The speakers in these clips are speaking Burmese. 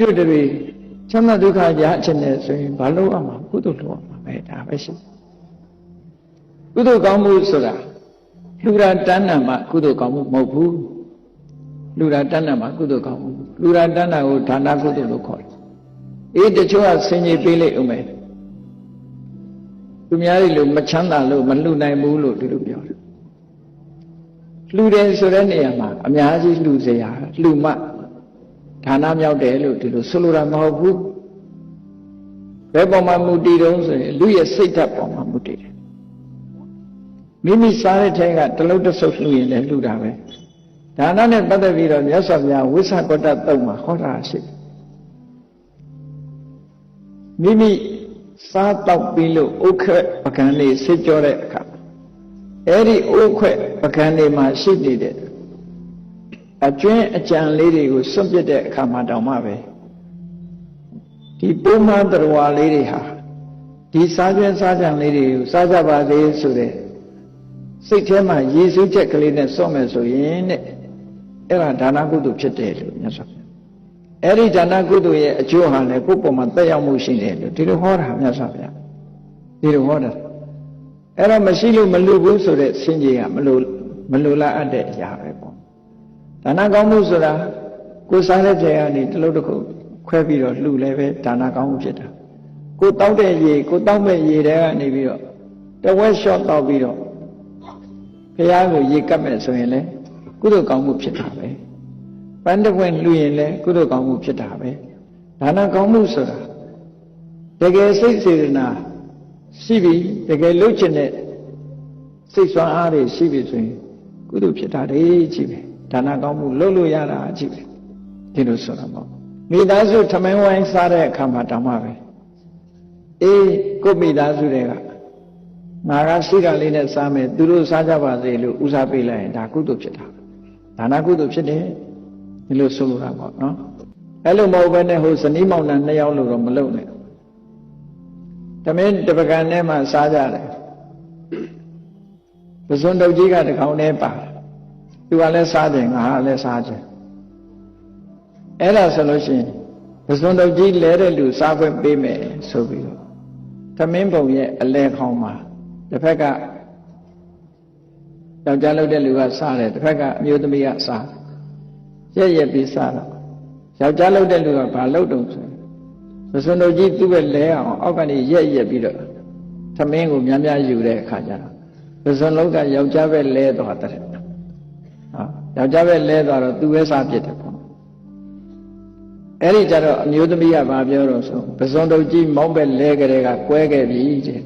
ကြီးတို့တွေချမ်းသာဒုက္ခရအခြင်းနဲ့ဆိုရင်ဘာလို့အောင်မှာကုသိုလ်လုပ်အောင်မှာပဲဒါပဲရှိကုသိုလ်ကောင်းမှုဆိုတာလူရာတဏ္ဍာမှာကုသိုလ်ကောင်းမှုမဟုတ်ဘူးလူရာတဏ္ဍာမှာကုသိုလ်ကောင်းမှုလူရာတဏ္ဍာကိုဒါနကုသိုလ်လို့ခေါ်တယ်အေးတချို့ကဆင်ကြီးပေးလိုက်အောင်မယ်သူများတွေလို့မချမ်းသာလို့မလှူနိုင်ဘူးလို့သူတို့ပြောတယ်လှူတယ်ဆိုတဲ့နေရာမှာအများကြီးလှူစရာလှူမှ ဌာနမြောက်တယ်လို့ဒီလိုဆိုလိုတာမဟုတ်ဘူးဘယ်ပေါ်မှာမူတည်တုံးဆိုရင်လူရဲ့စိတ်ဓာတ်ပေါ်မှာမူတည်တယ်မိမိစားတဲ့ထဲကတလုံးတစ်ဆုပ်လှူရင်လည်းလှူတာပဲဒါနနဲ့ပတ်သက်ပြီးတော့မြတ်စွာဘုရားဝိသကောတတုံမှာဟောတာရှိမိမိစားတော့ပြီးလို့ဥက္ခပကံလေးစစ်ကြောတဲ့အခါအဲ့ဒီဥက္ခပကံလေးမှာရှိနေတဲ့ အကျွင်းအကြံလေးတွေကိုစွန့်ပစ်တဲ့အခါမှာတောင်မှပဲဒီပုံမှန်တရားလေးတွေဟာဒီစားကျွင်းစားကြံလေးတွေကိုစားကြပါသေးဆိုတဲ့စိတ်ထဲမှာရည်စူးချက်ကလေးနဲ့စွန့်မယ်ဆိုရင်တဲ့အဲ့ဒါဒါနကုသိုလ်ဖြစ်တယ်လို့မြတ်စွာဘုရားအဲ့ဒီဒါနကုသိုလ်ရဲ့အကျိုးဟာလည်းကိုယ့်ပုံမှာတက်ရောက်မှုရှိတယ်လို့ဒီလိုဟောတာမြတ်စွာဘုရားဒီလိုဟောတာအဲ့တော့မရှိလို့မလူဘူးဆိုတဲ့ဆင်းရဲကမလူမလူလားအပ်တဲ့အရာပဲပေါ့ ဒါနကောင်းမှုဆိုတာကိုယ်စားတဲ့ကျေကနေတလုံးတစ်ခုခွဲပြီးတော့လှူလဲပဲဒါနကောင်းမှုဖြစ်တာကိုတောက်တဲ့ရေကိုတောက်မဲ့ရေတွေကနေပြီးတော့တဝက်လျှော့တောက်ပြီးတော့ဘုရားကိုရေကပ်မဲ့ဆိုရင်လေကုသိုလ်ကောင်းမှုဖြစ်တာပဲပန်းတပွင့်လှူရင်လေကုသိုလ်ကောင်းမှုဖြစ်တာပဲဒါနကောင်းမှုဆိုတာတကယ်စိတ်စေတနာရှိပြီတကယ်လှုပ်ချင်တဲ့စိတ်ဆွမ်းအားတွေရှိပြီဆိုရင်ကုသိုလ်ဖြစ်တာတွေကြီးပဲ ဒါနကောင်းမှုလုပ်လို့ရတာကြီးပဲဒီလိုဆိုတာပေါ့မိသားစုထမင်းဝိုင်းစားတဲ့အခါမှာတောင်မှပဲအေးကိုမိသားစုတွေကငါကရှိတာလေးနဲ့စားမယ်သူတို့စားကြပါစေလို့ဦးစားပေးလိုက်ရင်ဒါကုသိုလ်ဖြစ်တာဒါနကုသိုလ်ဖြစ်တယ်ဒီလိုဆိုလိုတာပေါ့နော်အဲ့လိုမဟုတ်ဘဲနဲ့ဟိုဇနီးမောင်နှံနှစ်ယောက်လို့တော့မလုပ်နဲ့တမင်းတပကံထဲမှာစားကြတယ်ပဇွန်တုတ်ကြီးကတကောင်ထဲပါ သူကလည်းစားတယ်ငါကလည်းစားတယ်အဲ့ဒါဆိုလို့ရှိရင်ပဇွန်တုတ်ကြီးလဲတဲ့လူစားခွင့်ပေးမယ်ဆိုပြီးတော့သမင်းပုံရဲ့အလဲခေါင်းမှာတစ်ဖက်ကယောက်ျားလုပ်တဲ့လူကစားတယ်တစ်ဖက်ကအမျိုးသမီးကစားရက်ရက်ပြီးစားတော့ယောက်ျားလုပ်တဲ့လူကဘာလုပ်တုံဆိုပဇွန်တုတ်ကြီးသူ့ပဲလဲအောင်အောက်ကနေရက်ရက်ပြီးတော့သမင်းကိုများများယူတဲ့အခါကျတော့ပဇွန်လုံးကယောက်ျားပဲလဲသွားတဲ့ဟာ ယောက်ျားပဲလဲသွားတော့သူပဲစားပြစ်တယ်ပေါ့အဲ့ဒီကြတော့အမျိုးသမီးကဘာပြောတော့ဆိုပဇွန်တုတ်ကြီးမောင်းပဲလဲကြတဲ့ကကွဲခဲ့ပြီတဲ့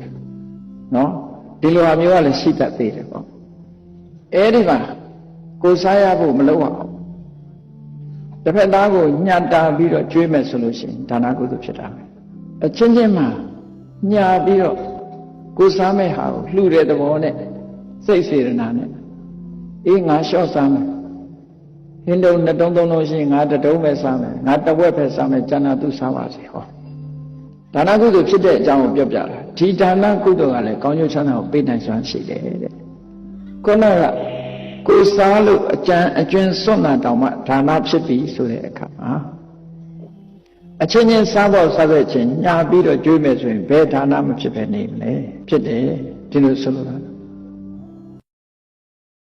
နော်ဒီလိုဟာမျိုးကလည်းရှိတတ်သေးတယ်ပေါ့အဲ့ဒီမှာကိုစားရဖို့မလုပ်အောင်တစ်ဖက်သားကိုညှတာပြီးတော့ကျွေးမယ်ဆိုလို့ရှိရင်ဒါနကုသိုလ်ဖြစ်တာပဲအချင်းချင်းမှာညာပြီးတော့ကိုစားမဲ့ဟာကိုလှူတဲ့သဘောနဲ့စိတ်စေရနာနဲ့အေးငါလျှော့စားမယ် ဟင်းတုံနှစ်တုံးသုံးလုံးရှိရင်ငါတတုံးပဲစားမယ်ငါတဝက်ပဲစားမယ်ကျန်တာသူစားပါစေဟောဒါနကုသိုလ်ဖြစ်တဲ့အကြောင်းကိုပြောပြတာဒီဒါနကုသိုလ်ကလည်းကောင်းကျိုးချမ်းသာကိုပေးနိုင်စွမ်းရှိတယ်တဲ့ခုနကကိုစားလို့အကြံအကျွန်းစွန့်တာတောင်မှဒါနဖြစ်ပြီဆိုတဲ့အခါမှာအချင်းချင်းစားဖို့စားတဲ့ချင်းညာပြီးတော့ကြွေးမယ်ဆိုရင်ဘယ်ဒါနမဖြစ်ပဲနေမလဲဖြစ်တယ်ဒီလိုဆိုလိုတာ